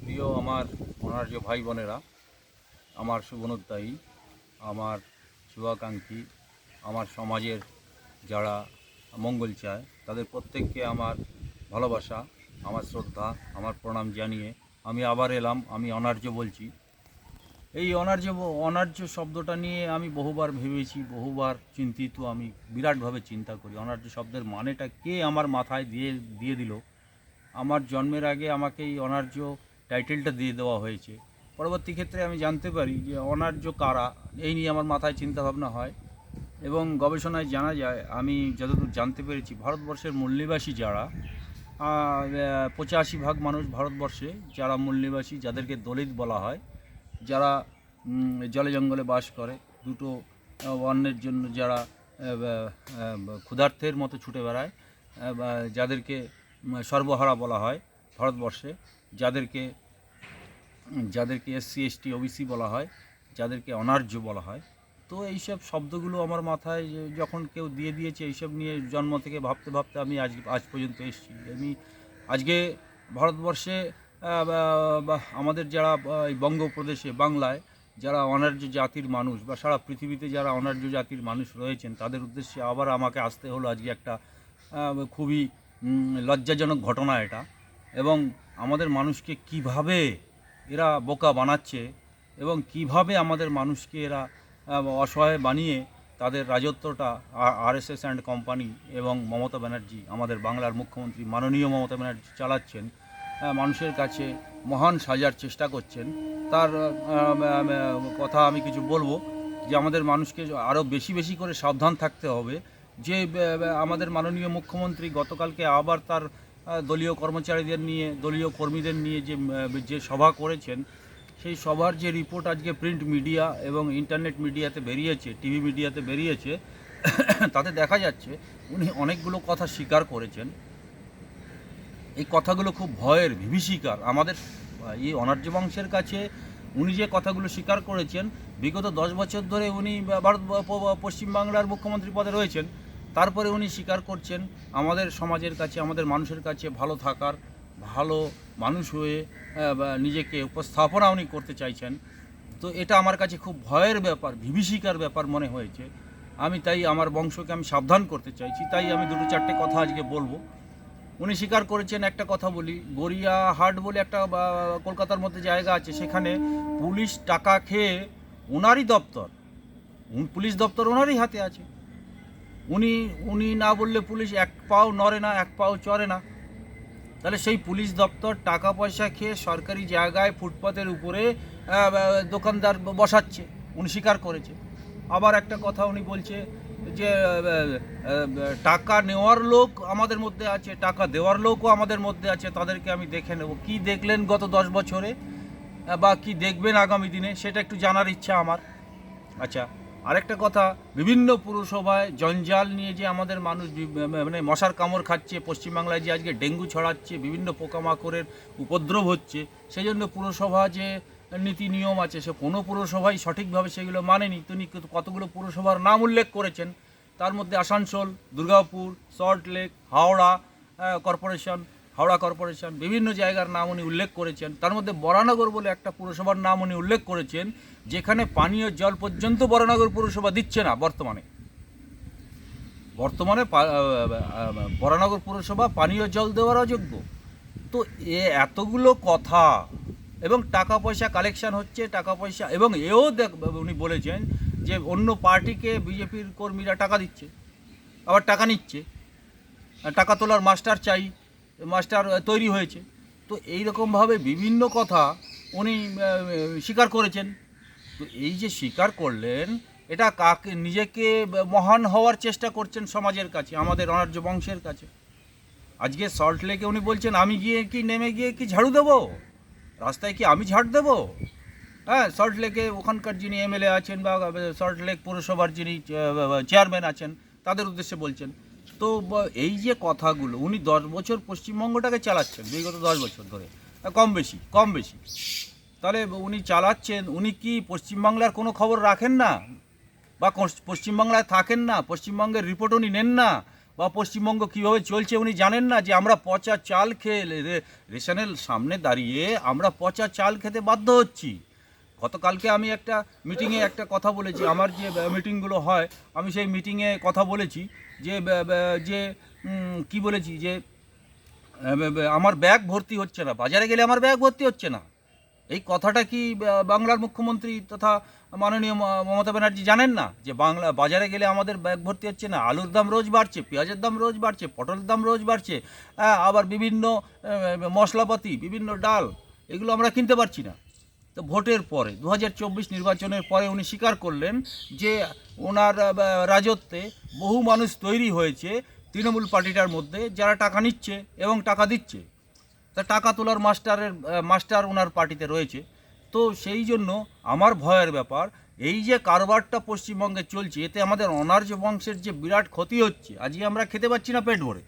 প্রিয় আমার অনার্য ভাই বোনেরা আমার শুভনোদ্দায়ী আমার শুভাকাঙ্ক্ষী, আমার সমাজের যারা মঙ্গল চায়, তাদের প্রত্যেককে আমার ভালোবাসা, আমার শ্রদ্ধা, আমার প্রণাম জানিয়ে আমি আবার এলাম, আমি অনার্য বলছি। এই অনার্য অনার্য শব্দটা নিয়ে আমি বহুবার ভেবেছি, বহুবার চিন্তিত, আমি বিরাটভাবে চিন্তা করি। অনার্য শব্দের মানেটা কে আমার মাথায় দিয়ে দিয়ে দিল? আমার জন্মের আগে আমাকে এই অনার্য টাইটেলটা দিয়ে দেওয়া হয়েছে। পরবর্তী ক্ষেত্রে আমি জানতে পারি যে অনার্য কারা, এই নিয়ে আমার মাথায় চিন্তাভাবনা হয় এবং গবেষণায় জানা যায়, আমি যতদূর জানতে পেরেছি, ভারতবর্ষের মূল্যবাসী যারা পঁচাশি ভাগ মানুষ ভারতবর্ষে, যারা মূল্যবাসী, যাদেরকে দলিত বলা হয়, যারা জলে জঙ্গলে বাস করে, দুটো অন্যের জন্য যারা ক্ষুধার্থের মতো ছুটে বেড়ায় যাদেরকে সর্বহারা বলা হয় ভারতবর্ষে, যাদেরকে যাদেরকে এসসি এসটি ওবিসি বলা হয়, যাদেরকে অনার্য বলা হয়। তো এইসব শব্দগুলো আমার মাথায় যখন কেউ দিয়ে দিয়েছে এইসব নিয়ে জন্ম থেকে ভাবতে ভাবতে আমি আজ আজ পর্যন্ত এসেছি। আমি আজকে ভারতবর্ষে আমাদের যারা এই বঙ্গপ্রদেশে, বাংলায় যারা অনার্য জাতির মানুষ বা সারা পৃথিবীতে যারা অনার্য জাতির মানুষ রয়েছেন, তাদের উদ্দেশ্যে আবার আমাকে আসতে হলো আজকে একটা খুবই লজ্জাজনক ঘটনা এটা। এবং আমাদের মানুষকে কীভাবে এরা বোকা বানাচ্ছে এবং কীভাবে আমাদের মানুষকে এরা অসহায় বানিয়ে তাদের রাজত্বটা আরএসএস অ্যান্ড কোম্পানি এবং মমতা ব্যানার্জি, আমাদের বাংলার মুখ্যমন্ত্রী মাননীয় মমতা ব্যানার্জি চালাচ্ছেন মানুষের কাছে মহান সাজার চেষ্টা করছেন। তার কথা আমি কিছু বলব যে আমাদের মানুষকে আরও বেশি বেশি করে সাবধান থাকতে হবে। যে আমাদের মাননীয় মুখ্যমন্ত্রী গতকালকে আবার তার দলীয় কর্মচারীদের নিয়ে, দলীয় কর্মীদের নিয়ে যে যে সভা করেছেন, সেই সভার যে রিপোর্ট আজকে প্রিন্ট মিডিয়া এবং ইন্টারনেট মিডিয়াতে বেরিয়েছে, টিভি মিডিয়াতে বেরিয়েছে, তাতে দেখা যাচ্ছে উনি অনেকগুলো কথা স্বীকার করেছেন। এই কথাগুলো খুব ভয়ের, বিভীষিকার। আমাদের, এই অনার্য বংশের কাছে উনি যে কথাগুলো স্বীকার করেছেন, বিগত দশ বছর ধরে উনি ভারত, পশ্চিমবাংলার মুখ্যমন্ত্রী পদে রয়েছেন। তারপরে উনি স্বীকার করছেন, আমাদের সমাজের কাছে, আমাদের মানুষের কাছে ভালো থাকার, ভালো মানুষ হয়ে নিজেকে উপস্থাপনা উনি করতে চাইছেন। তো এটা আমার কাছে খুব ভয়ের ব্যাপার, বিভীষিকার ব্যাপার মনে হয়েছে। আমি তাই আমার বংশকে আমি সাবধান করতে চাইছি, তাই আমি দুটো চারটে কথা আজকে বলব। উনি স্বীকার করেছেন, একটা কথা বলি গড়িয়াহাট বলে একটা কলকাতার মধ্যে জায়গা আছে, সেখানে পুলিশ টাকা খেয়ে ওনারই দপ্তর পুলিশ দপ্তর ওনারই হাতে আছে। উনি উনি না বললে পুলিশ এক পাও নড়ে না, এক পাও চড়ে না। তাহলে সেই পুলিশ দপ্তর টাকা পয়সা খেয়ে সরকারি জায়গায় ফুটপাতের উপরে দোকানদার বসাচ্ছে, উনি স্বীকার করেছে। আবার একটা কথা উনি বলছে যে টাকা নেওয়ার লোক আমাদের মধ্যে আছে, টাকা দেওয়ার লোকও আমাদের মধ্যে আছে, তাদেরকে আমি দেখে নেব। কি দেখলেন গত দশ বছরে? বা কি দেখবেন আগামী দিনে? সেটা একটু জানার ইচ্ছা আমার। আচ্ছা আরেকটা কথা, বিভিন্ন পুরসভায় জঞ্জাল নিয়ে যে আমাদের মানুষ মানে মশার কামড় খাচ্ছে, পশ্চিমবাংলায় যে আজকে ডেঙ্গু ছড়াচ্ছে, বিভিন্ন পোকামাকড়ের উপদ্রব হচ্ছে সেই জন্য পুরসভা যে নীতি নিয়ম আছে, সে কোনো পুরসভাই সঠিকভাবে সেগুলো মানেনি। তিনি কতগুলো পুরসভার নাম উল্লেখ করেছেন, তার মধ্যে আসানসোল, দুর্গাপুর সল্টলেক হাওড়া কর্পোরেশন হাওড়া কর্পোরেশন, বিভিন্ন জায়গার নাম উনি উল্লেখ করেছেন। তার মধ্যে বরানগর বলে একটা পুরসভার নাম উনি উল্লেখ করেছেন, যেখানে পানীয় জল পর্যন্ত বরানগর পুরসভা দিচ্ছে না বর্তমানে। বর্তমানে বরানগর পুরসভা পানীয় জল দেওয়ার অযোগ্য। তো এ এতগুলো কথা, এবং টাকা পয়সা কালেকশন হচ্ছে টাকা পয়সা এবং এও দেখ, উনি বলেছেন যে অন্য পার্টিকে, বিজেপির কর্মীরা টাকা দিচ্ছে, আবার টাকা নিচ্ছে। টাকা তোলার মাস্টার চাই। মাস্টার তৈরি হয়েছে। তো এই রকমভাবে বিভিন্ন কথা উনি স্বীকার করেছেন। তো এই যে স্বীকার করলেন, এটা কাকে, নিজেকে মহান হওয়ার চেষ্টা করছেন সমাজের কাছে, আমাদের অনার্য বংশের কাছে। আজকে সল্ট লেকে উনি বলছেন, আমি গিয়ে কি নেমে গিয়ে কি ঝাড়ু দেবো? রাস্তায় কি আমি ঝাড় দেবো? হ্যাঁ সল্ট লেকে ওখানকার যিনি এমএলএ আছেন বা সল্ট লেক পৌরসভার যিনি চেয়ারম্যান আছেন, তাদের উদ্দেশ্যে বলছেন। তো এই যে কথাগুলো, উনি দশ বছর পশ্চিমবঙ্গটাকে চালাচ্ছেন, বিগত দশ বছর ধরে। কম বেশি কম বেশি। তাহলে উনি চালাচ্ছেন, উনি কি পশ্চিমবাংলার কোনো খবর রাখেন না? বা পশ্চিমবাংলায় থাকেন না? পশ্চিমবঙ্গের রিপোর্ট উনি নেন না? বা পশ্চিমবঙ্গ কীভাবে চলছে উনি জানেন না যে আমরা পচা চাল খেয়ে রেশনের সামনে দাঁড়িয়ে আমরা পচা চাল খেতে বাধ্য হচ্ছি। গতকালকে আমি একটা মিটিংয়ে একটা কথা বলেছি, আমার যে মিটিংগুলো হয়, আমি সেই মিটিংয়ে কথা বলেছি। যে যে কি বলেছি, যে আমার ব্যাগ ভর্তি হচ্ছে না। বাজারে গেলে আমার ব্যাগ ভর্তি হচ্ছে না। এই কথাটা কি বাংলার মুখ্যমন্ত্রী তথা মাননীয় মমতা ব্যানার্জি জানেন না? যে বাংলা, বাজারে গেলে আমাদের ব্যাগ ভর্তি হচ্ছে না। আলুর দাম রোজ বাড়ছে, পেঁয়াজের দাম রোজ বাড়ছে, পটলের দাম রোজ বাড়ছে আবার বিভিন্ন মশলাপাতি, বিভিন্ন ডাল, এগুলো আমরা কিনতে পারছি না। তো ভোটের পরে দু হাজার চব্বিশ নির্বাচনের পরে উনি স্বীকার করলেন যে ওনার রাজত্বে বহু মানুষ তৈরি হয়েছে তৃণমূল পার্টিটার মধ্যে যারা টাকা নিচ্ছে এবং টাকা দিচ্ছে। তা টাকা তোলার মাস্টারের মাস্টার ওনার পার্টিতে রয়েছে। তো সেই জন্য আমার ভয়ের ব্যাপার, এই যে কারবারটা পশ্চিমবঙ্গে চলছে, এতে আমাদের অনার্য বংশের যে বিরাট ক্ষতি হচ্ছে আজকে আমরা খেতে পাচ্ছি না পেট ভরে।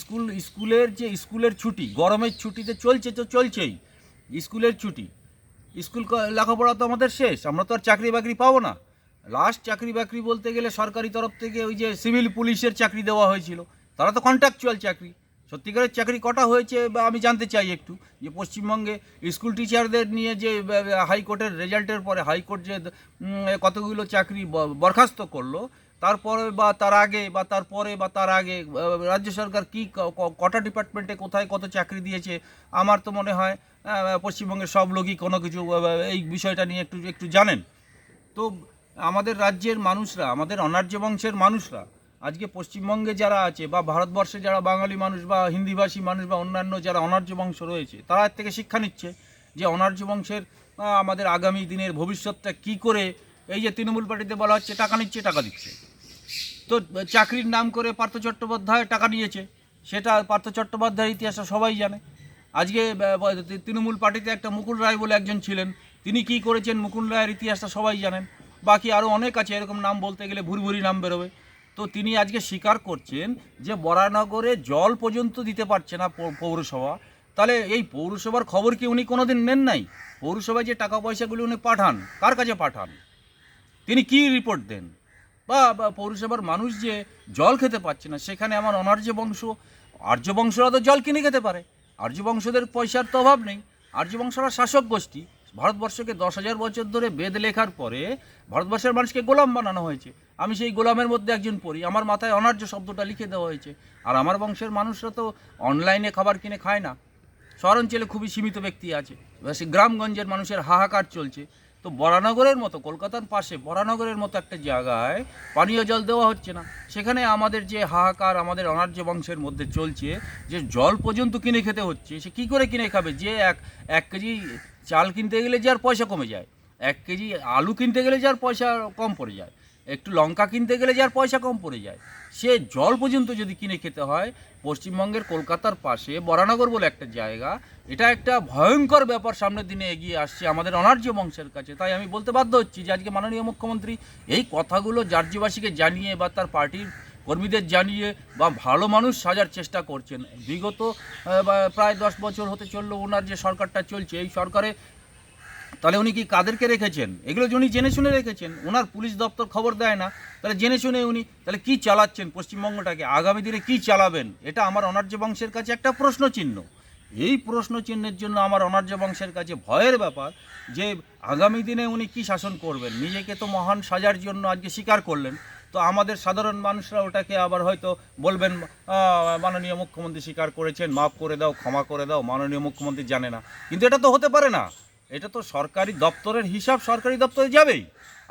স্কুল, স্কুলের যে, স্কুলের ছুটি, গরমের ছুটিতে চলছে তো চলছেই, স্কুলের ছুটি। স্কুল লেখাপড়া তো আমাদের শেষ, আমরা তো আর চাকরি বাকরি পাবো না। লাস্ট চাকরি বাকরি বলতে গেলে সরকারি তরফ থেকে ওই যে সিভিল পুলিশের চাকরি দেওয়া হয়েছিল। তারা তো কন্ট্রাকচুয়াল চাকরি। সত্যিকারের চাকরি কটা হয়েছে বা আমি জানতে চাই একটু, যে পশ্চিমবঙ্গে স্কুল টিচারদের নিয়ে যে হাইকোর্টের রেজাল্টের পরে হাইকোর্ট যে কতগুলো চাকরি বরখাস্ত করল তারপরে বা তার আগে বা তারপরে বা তার আগে রাজ্য সরকার কি কটা ডিপার্টমেন্টে কোথায় কত চাকরি দিয়েছে? আমার তো মনে হয় পশ্চিমবঙ্গের সব লোকই কোনো কিছু এই বিষয়টা নিয়ে একটু একটু জানেন। তো আমাদের রাজ্যের মানুষরা, আমাদের অনার্য বংশের মানুষরা, আজকে পশ্চিমবঙ্গে যারা আছে বা ভারতবর্ষে যারা বাঙালি মানুষ বা হিন্দিভাষী মানুষ বা অন্যান্য যারা অনার্য বংশ রয়েছে, তারা এর থেকে শিক্ষা নিচ্ছে যে অনার্য বংশের আমাদের আগামী দিনের ভবিষ্যৎটা কি করে, এই যে তৃণমূল পার্টিতে বলা হচ্ছে, টাকা নিচ্ছে, টাকা দিচ্ছে। তো চাকরির নাম করে পার্থ চট্টোপাধ্যায় টাকা নিয়েছে। সেটা পার্থ চট্টোপাধ্যায়ের ইতিহাসটা সবাই জানে। আজকে তৃণমূল পার্টিতে একটা মুকুল রায় বলে একজন ছিলেন। তিনি কি করেছেন মুকুল রায়ের ইতিহাসটা সবাই জানেন। বাকি আরও অনেক আছে, এরকম নাম বলতে গেলে ভুরি ভুরি নাম বেরোবে। তো তিনি আজকে স্বীকার করছেন যে বরানগরে জল পর্যন্ত দিতে পারছে না পৌরসভা। তাহলে এই পৌরসভার খবর কি উনি কোনোদিন নেন নাই? পৌরসভায় যে টাকা পয়সাগুলি উনি পাঠান, কার কাছে পাঠান? তিনি কি রিপোর্ট দেন? বা পৌরসভার মানুষ যে জল খেতে পাচ্ছে না, সেখানে আমার অনার্য বংশ, আর্য বংশরা তো জল কিনে খেতে পারে। আর্য বংশদের পয়সার তো অভাব নেই। আর্য বংশরা শাসক গোষ্ঠী। ভারতবর্ষকে দশ হাজার বছর ধরে বেদ লেখার পরে ভারতবর্ষের মানুষকে গোলাম বানানো হয়েছে। আমি সেই গোলামের মধ্যে একজন পড়ি। আমার মাথায় অনার্য শব্দটা লিখে দেওয়া হয়েছে। আর আমার বংশের মানুষরা তো অনলাইনে খাবার কিনে খায় না। শহরাঞ্চলে খুবই সীমিত ব্যক্তি আছে। গ্রামগঞ্জের মানুষের হাহাকার চলছে। তো বরানগরের মতো, কলকাতার পাশে বরানগরের মতো একটা জায়গায় পানীয় জল দেওয়া হচ্ছে না। সেখানে আমাদের যে হাহাকার, আমাদের অনার্য বংশের মধ্যে চলছে, যে জল পর্যন্ত কিনে খেতে হচ্ছে, সে কী করে কিনে খাবে? যে এক এক কেজি চাল কিনতে গেলে যার পয়সা কমে যায়, এক কেজি আলু কিনতে গেলে যার পয়সা কম পড়ে যায়। একটু লঙ্কা কিনতে গেলে যার পয়সা কম পড়ে যায়। সে জল পর্যন্ত যদি কিনে খেতে হয়, পশ্চিমবঙ্গের কলকাতার পাশে বরানগর বলে একটা জায়গা, এটা একটা ভয়ঙ্কর ব্যাপার সামনের দিনে এগিয়ে আসছে আমাদের অনার্য বংশের কাছে। তাই আমি বলতে বাধ্য হচ্ছি যে আজকে মাননীয় মুখ্যমন্ত্রী এই কথাগুলো জার্যবাসীকে জানিয়ে বা তার পার্টির কর্মীদের জানিয়ে বা ভালো মানুষ সাজার চেষ্টা করছেন। বিগত প্রায় দশ বছর হতে চলল ওনার যে সরকারটা চলছে, এই সরকারে তাহলে উনি কি কাদেরকে রেখেছেন? এগুলো উনি জেনে শুনে রেখেছেন ওনার পুলিশ দপ্তর খবর দেয় না, তাহলে জেনে শুনে উনি, তাহলে কি চালাচ্ছেন পশ্চিমবঙ্গটাকে? আগামী দিনে কি চালাবেন? এটা আমার অনার্য বংশের কাছে একটা প্রশ্ন চিহ্ন এই প্রশ্ন চিহ্নের জন্য আমার অনার্য বংশের কাছে ভয়ের ব্যাপার যে, আগামী দিনে উনি কি শাসন করবেন? নিজেকে তো মহান সাজার জন্য আজকে স্বীকার করলেন। তো আমাদের সাধারণ মানুষরা ওটাকে আবার হয়তো বলবেন মাননীয় মুখ্যমন্ত্রী স্বীকার করেছেন, মাফ করে দাও, ক্ষমা করে দাও, মাননীয় মুখ্যমন্ত্রী জানে না। কিন্তু এটা তো হতে পারে না। এটা তো সরকারি দপ্তরের হিসাব সরকারি দপ্তরে যাবেই।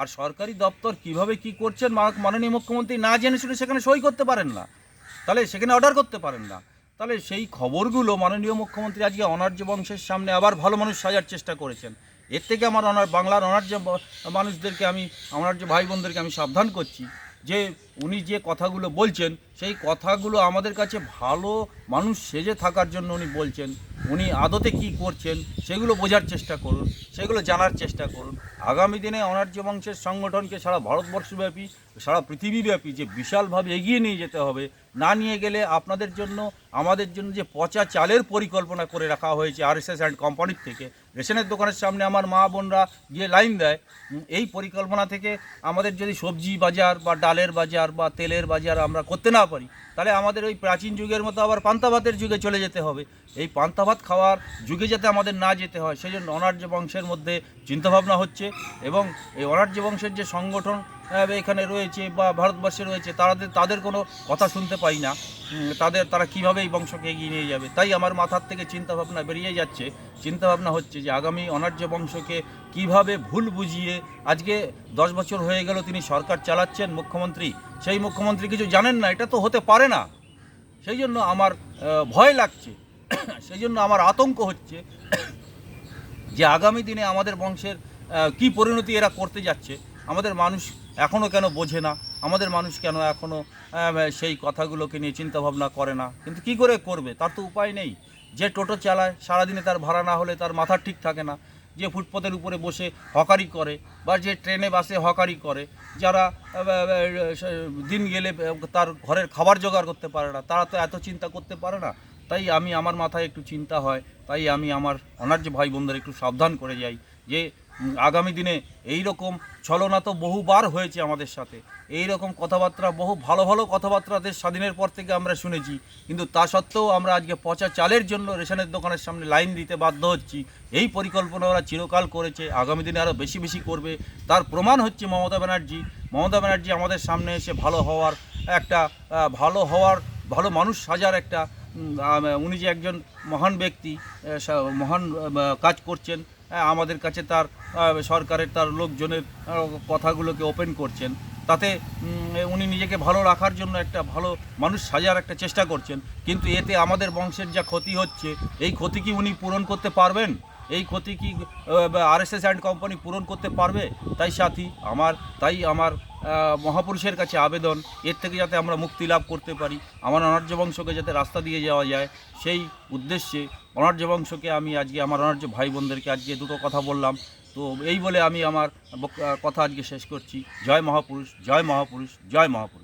আর সরকারি দপ্তর কীভাবে কি করছেন মাননীয় মুখ্যমন্ত্রী না জেনে শুনে সেখানে সই করতে পারেন না। তাহলে সেখানে অর্ডার করতে পারেন না। তাহলে সেই খবরগুলো মাননীয় মুখ্যমন্ত্রী আজকে অনার্য বংশের সামনে আবার ভালো মানুষ সাজার চেষ্টা করেছেন। এর থেকে আমার অনার বাংলার অনার্য মানুষদেরকে আমি অনার্য ভাই বোনদেরকে আমি সাবধান করছি। যে উনি যে কথাগুলো বলছেন, সেই কথাগুলো আমাদের কাছে ভালো মানুষ সেজে থাকার জন্য উনি বলছেন। উনি আদতে কি করছেন, সেগুলো বোঝার চেষ্টা করুন, সেগুলো জানার চেষ্টা করুন। আগামী দিনে অনার্য বংশের সংগঠনকে সারা ভারতবর্ষব্যাপী, সারা পৃথিবীব্যাপী যে বিশালভাবে এগিয়ে নিয়ে যেতে হবে, না নিয়ে গেলে আপনাদের জন্য, আমাদের জন্য যে পচা চালের পরিকল্পনা করে রাখা হয়েছে আরএসএস অ্যান্ড কোম্পানির থেকে রেশনের দোকানের সামনে আমার মা বোনরা গিয়ে লাইন দেয়। এই পরিকল্পনা থেকে আমাদের যদি সবজি বাজার বা ডালের বাজার বা তেলের বাজার আমরা করতে না পারি, তাহলে আমাদের ওই প্রাচীন যুগের মতো আবার পান্তাভাতের যুগে চলে যেতে হবে। এই পান্তাভাত খাওয়ার যুগে যাতে আমাদের না যেতে হয় সেই জন্য অনার্য বংশের মধ্যে চিন্তাভাবনা হচ্ছে এবং এই অনার্য বংশের যে সংগঠন এখানে রয়েছে বা ভারতবর্ষে রয়েছে তাদের তাদের কোনো কথা শুনতে পাই না। তাদের, তারা কীভাবে এই বংশকে এগিয়ে নিয়ে যাবে? তাই আমার মাথার থেকে চিন্তাভাবনা বেরিয়ে যাচ্ছে। চিন্তাভাবনা হচ্ছে যে আগামী অনার্য বংশকে কীভাবে ভুল বুঝিয়ে, আজকে দশ বছর হয়ে গেল তিনি সরকার চালাচ্ছেন মুখ্যমন্ত্রী। সেই মুখ্যমন্ত্রী কিছু জানেন না, এটা তো হতে পারে না। সেই জন্য আমার ভয় লাগছে। সেই জন্য আমার আতঙ্ক হচ্ছে যে আগামী দিনে আমাদের বংশের কি পরিণতি এরা করতে যাচ্ছে। আমাদের মানুষ এখনও কেন বোঝে না? আমাদের মানুষ কেন এখনও সেই কথাগুলোকে নিয়ে চিন্তা ভাবনা করে না? কিন্তু কি করে করবে? তার তো উপায় নেই। যে টোটো চালায়, সারাদিনে তার ভাড়া না হলে তার মাথা ঠিক থাকে না। যে ফুটপথের উপরে বসে হকারি করে বা যে ট্রেনে, বাসে হকারি করে, যারা দিন গেলে তার ঘরের খাবার জোগাড় করতে পারে না, তারা তো এত চিন্তা করতে পারে না। তাই আমি, আমার মাথায় একটু চিন্তা হয়, তাই আমি আমার অনার্য ভাই বোনদের একটু সাবধান করে যাই যে আগামী দিনে এই রকম ছলনা তো বহুবার হয়েছে আমাদের সাথে। এই রকম কথাবার্তা, বহু ভালো ভালো কথাবার্তা দেশ স্বাধীনের পর থেকে আমরা শুনেছি। কিন্তু তা সত্ত্বেও আমরা আজকে পচা চালের জন্য রেশনের দোকানের সামনে লাইন দিতে বাধ্য হচ্ছি। এই পরিকল্পনা ওরা চিরকাল করেছে, আগামী দিনে আরও বেশি বেশি করবে। তার প্রমাণ হচ্ছে মমতা ব্যানার্জি। মমতা ব্যানার্জি আমাদের সামনে এসে ভালো হওয়ার একটা ভালো হওয়ার, ভালো মানুষ সাজার একটা উনি যে একজন মহান ব্যক্তি মহান কাজ করছেন। আমাদের কাছে তার সরকারের তার লোকজনের কথাগুলোকে ওপেন করছেন। তাতে উনি নিজেকে ভালো রাখার জন্য একটা ভালো মানুষ সাজার একটা চেষ্টা করছেন। কিন্তু এতে আমাদের বংশের যা ক্ষতি হচ্ছে, এই ক্ষতি কি উনি পূরণ করতে পারবেন? এই ক্ষতি কি আরএসএস অ্যান্ড কোম্পানি পূরণ করতে পারবে? তাই সাথী, আমার, তাই আমার মহাপুরুষের কাছে আবেদন। এর থেকে যাতে আমরা মুক্তি লাভ করতে পারি, আমার অনার্য বংশকে যাতে রাস্তা দিয়ে যাওয়া যায়, সেই উদ্দেশ্যে অনার্য বংশকে আমি আজকে, আমার অনার্য ভাই বোনদেরকে আজকে দুটো কথা বললাম। তো এই বলে আমি আমার কথা আজকে শেষ করছি। জয় মহাপুরুষ জয় মহাপুরুষ জয় মহাপুরুষ।